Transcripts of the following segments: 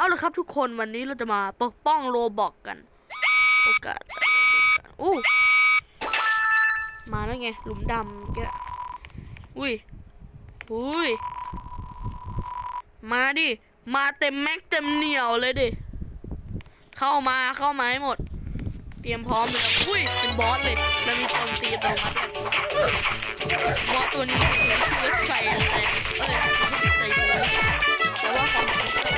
เอาละครับทุกคนวันนี้เราจะมาปกป้องโรบอกกัน โอกาสอะไรกันโอ้มาแล้วไง หลุมดำแกอุ้ยอุ้ย มาดิ มาเต็มแม็กเต็มเหนียวเลยดิ เข้ามาเข้ามาให้หมด เตรียมพร้อมเลยอุ้ย เป็นบอสเลยแล้วมีโจมตีอัตโนมัติด้วยบอสตัวนี้คือใส่เลยเอ้ยใส่เลยแต่ว่าควา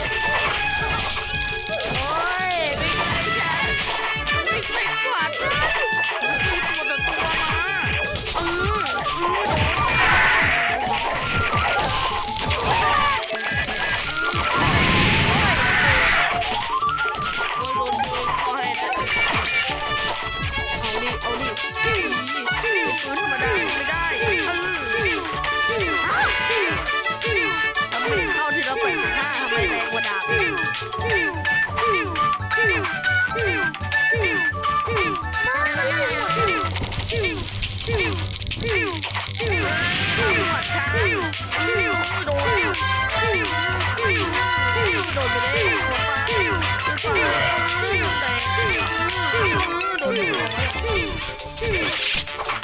เอาดิเอาดิปืนธรรมดาไม่ได้ทำไมเข้าที่เราไปสิบห้าทำไมแรงกว่าดาบเ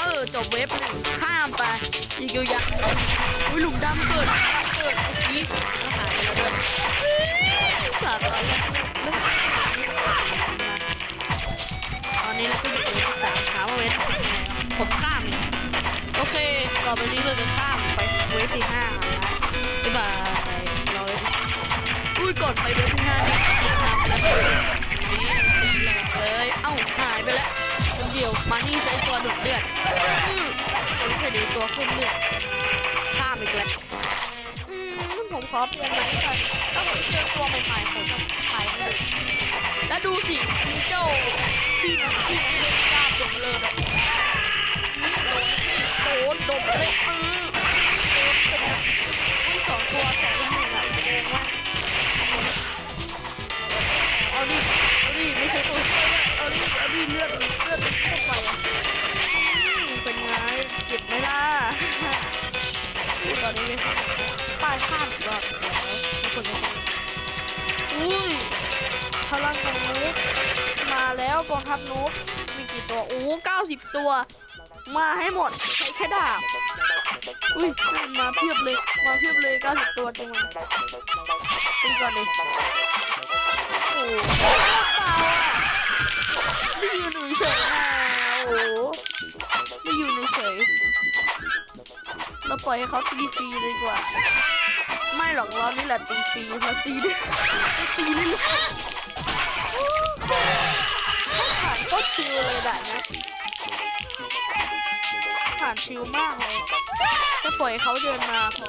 ออจบเว็บหนึ่งข้ามไปยิงยาวๆอุ้ยหลุมดำเกิดเกิดเมื่อกี้แล้วหายไปแล้วด้วยสาตอนแรกตอนนี้เราก็อยู่ในสามถามว่าเว็บเป็นไงผมข้ามเนี่ยโอเคต่อไปนี้เราจะข้ามไปเว็บที่ห้านะบ๊ายบายเราอุ้ยกดไปเว็บที่ห้านี่ทำแล้วนี่แหลกเลยเอ้าหายไปแล้ว คนเดียวมานี่ใช้ตัวดูดเลือดผมเคยดีตัวขึ้นเลือดข้ามอีกแล้วอืมผมขอเปลี่ยนไหมกันถ้าผมเจอตัวใหม่ๆผมจะถ่ายให้ดูแล้วดูสิมีเจ้าพี่น้ำพี่ไม่ได้กล้าจมเลยแบบนี่โดนพี่โดนโดนเลย เลือดเข้าไปเป็นไงเจ็บไหมล่ะอุ๊ยตอนนี้ป้ายข้ามอีกรอบแล้วทุกคนจะอุ้ยพลังของนุ๊กมาแล้วกองทัพนุ๊กมีกี่ตัวโอ้เก้าสิบตัว มาให้หมดใช้แค่ดาบอุ้ยมาเพียบเลย มาเพียบเลยเก้าสิบตัวจริงมันตีก่อนดิโอ้โหเปล่าอะไม่ยืนอยู่เฉยนะ โอ้โหไม่อยืนเฉยเราปล่อยให้เขาตีฟรีเลยดีกว่า ไม่หรอกเรานี่แหละตีฟรีเขาตีด้ตีเลยผ่านก็ชิวเลยด่านนะผ่านชิวมากเลยจะปล่อยเขาเดินมาพอ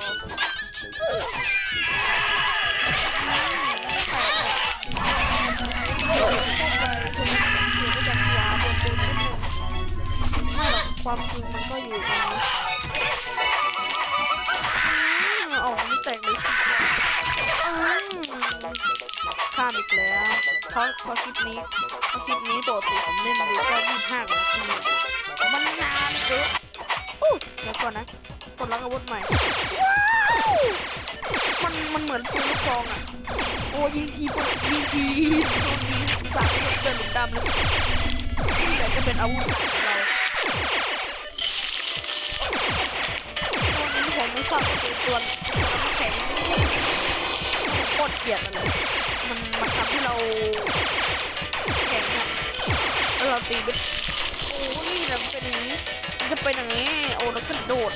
ความจริงมันก็อยู่ตรงนี้อืมอไม่แตกเลยข้ามอีกแล้วเพราะเพราะคลิปนี้เพราะคลิปนี้ปกติผมเล่นอยู่ก็ยี่ห้านาทีมันนานเกินอู้เดี๋ยวก่อนนะกดล็อกอาวุธใหม่ มันมันเหมือนปืนลูกซองอะ โอ้ยิงทีปืนยิงทีโดนยิงสามเกินหลุมดำเลยนี่แหละจะเป็นอาวุธของเรา ไม่ชอบตัวตัวน้ำแข็งโคตรเกลียดมันเลยมันมันทำให้เราแข็งอะแล้วเราตีไปโอ้นี่นะมันเป็นอย่างนี้มันจะเป็นอย่างนี้ โอ้แล้วก็โดด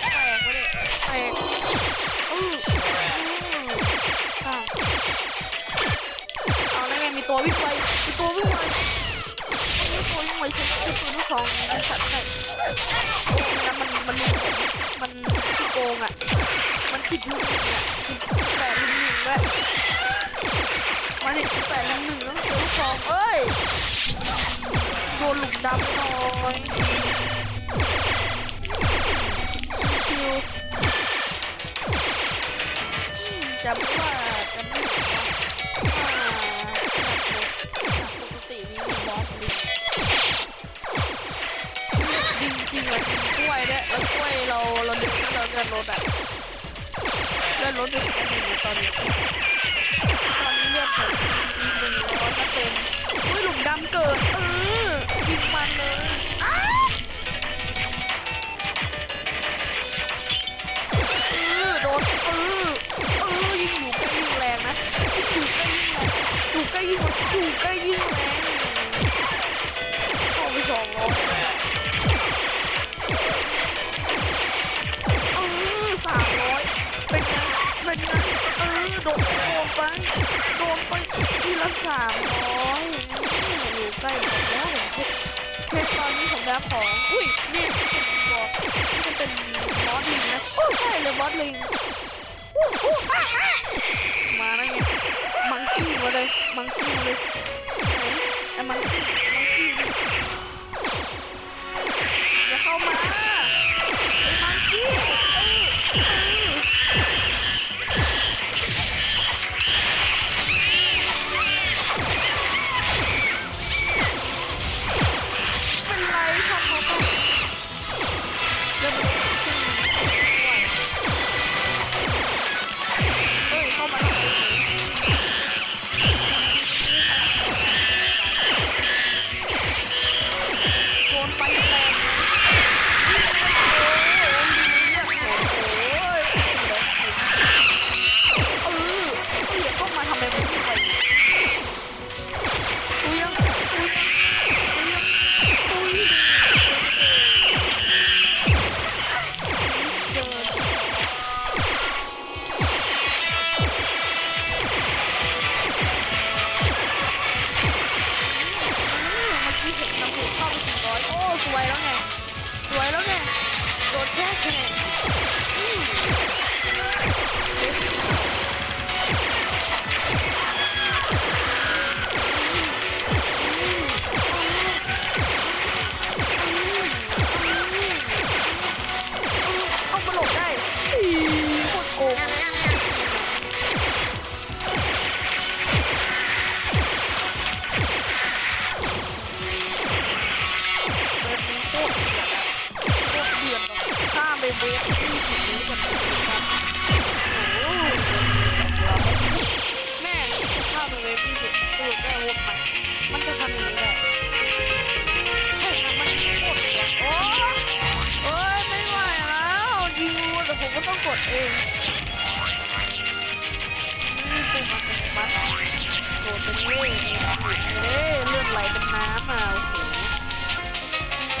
แตกไปเลยแตกอืออือค่ะเอาแล้วไงมีตัววิ่งไวมีตัววิ่งไวมี ใช้คือปืนลูกซองมันสัตว์ใส่แล้วมันมันลุดมันขี้โกงอะ มันผิดลูกหนึ่งอะผิดแปดลุมหนึ่งด้วยมาดิแปดลุมหนึ่งต้องเจอลูกซองเอ้ยโดนหลุมดำหน่อยชิวจำว่า งจริงอะดิงกล้วยด้วยแล้วกล้วยเราเราดึงแล้เราเดินรถอะเดินอนรถไปถึงนาทีนะตอนนี้ตอนนี้เลือดผมมีหนึ่งร้อยเปอร์เซ็นต์อุ้ยหลุมดำเกิดเออยิงมันเลยอ้าวเออโดนเออเออยิงอยู่ใกล้ยิงแรงนะอยู่ใกล้ยิงแรงอยู่ใกล้ยิงอยู่ใกล้ สามร้อยอยู่ใกล้หมดแล้วผมเทสตอนนี้ผมได้ของ อุ้ยนี่เป็นบอสนี่จะเป็นบอสลิงนะโอ้ใช่เลยบอสลิงอู้อู้อ้าอ้ามาแล้วไงมังกี้มาเลย มังกี้มาเลย เองนี่ปุ่มมันเป็นบัสโดดเป็นเล่ห์เอ้ยเลือดไหลเป็นน้ำมาโอ้โห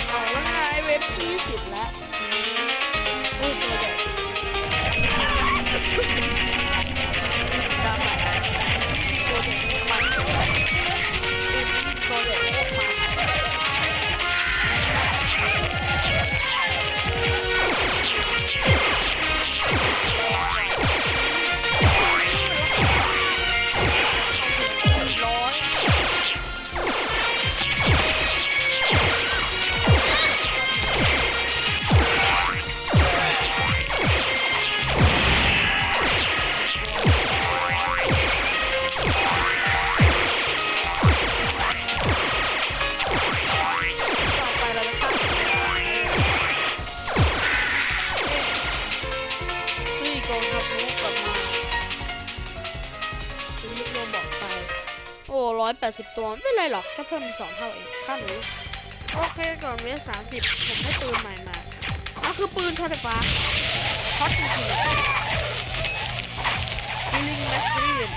เอาแล้วไงเว็บที่สิบแล้ว ร้อยแปดสิบตัว ไม่ไรหรอกแค่เพิ่มสองเท่าเองค่าหนูโอเคก่อนเวสามสิบผมให้ปืนใหม่มาอะคือปืนช็อตไฟฟ้าช็อตจริงๆลิงแมชชีน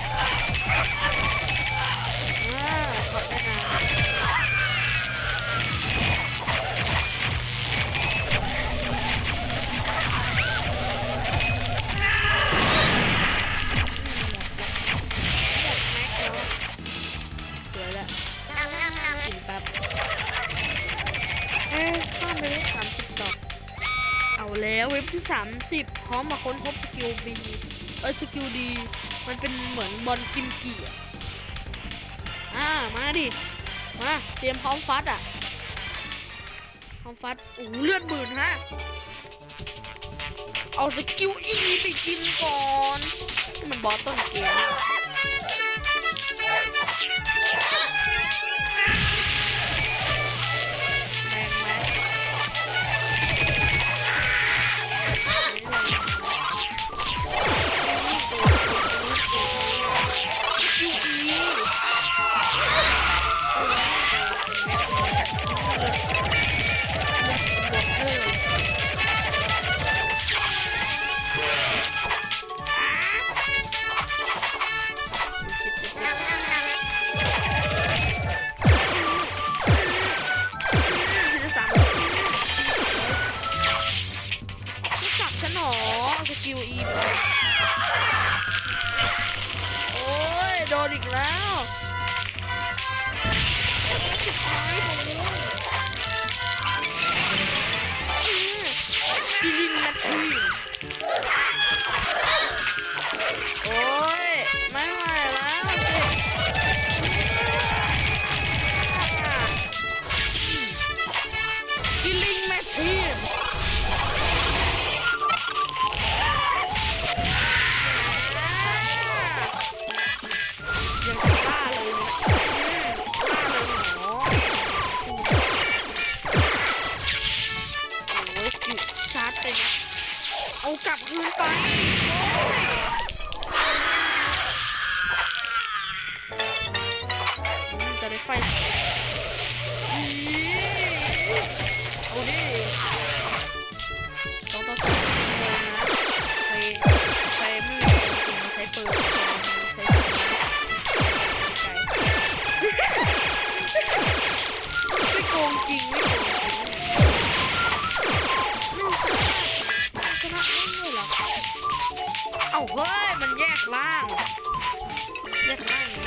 อ่าช็อตได้นะ 30 พร้อมมาค้นพบสกิลบีเอ้ยสกิลดีมันเป็นเหมือนบอลกิมกี่อะอ่ามาดิ มาเตรียมพร้อมฟัดอะพร้อมฟัดโอ้เลือดหมื่นฮะเอาสกิลอีไปกินก่อน มันบอสต้นเกมิวอีโอ้ย โดนอีกแล้ว ได้ไฟอีเอาดิต้องต้องใช้ใช้มีดจริงใช้ปืนใช้ปืนไกลไม่โกงจริงไม่โกงจริงชนะไม่เลยเหรอเอ้าเฮ้ยมันแยกล่างแยกล่าง